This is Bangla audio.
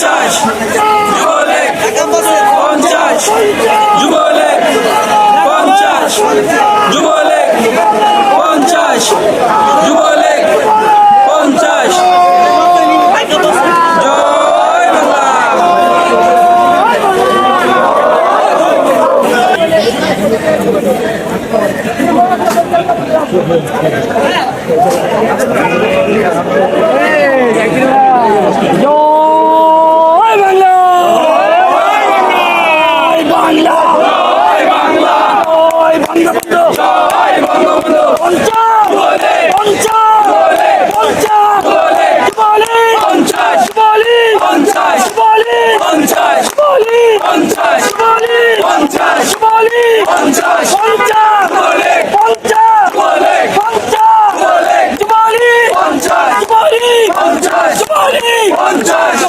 পঞ্চাশ। যুবলীগ পঞ্চাশ। যুবলীগ পঞ্চাশ। যুবলীগ পঞ্চাশ। যুবলীগ পঞ্চাশ। Thank you. বাংলা। জয় বাংলা। জয় বঙ্গবন্ধু। জয় বঙ্গবন্ধু। পঞ্চাশ। বলে। পঞ্চাশ। বলে। পঞ্চাশ। বলে। বলে পঞ্চাশ। বলে পঞ্চাশ। বলে পঞ্চাশ। বলে পঞ্চাশ। বলে পঞ্চাশ। বলে পঞ্চাশ। পঞ্চাশ। বলে। পঞ্চাশ। বলে। পঞ্চাশ। বলে। পঞ্চাশ। বলে পঞ্চাশ। বলে পঞ্চাশ।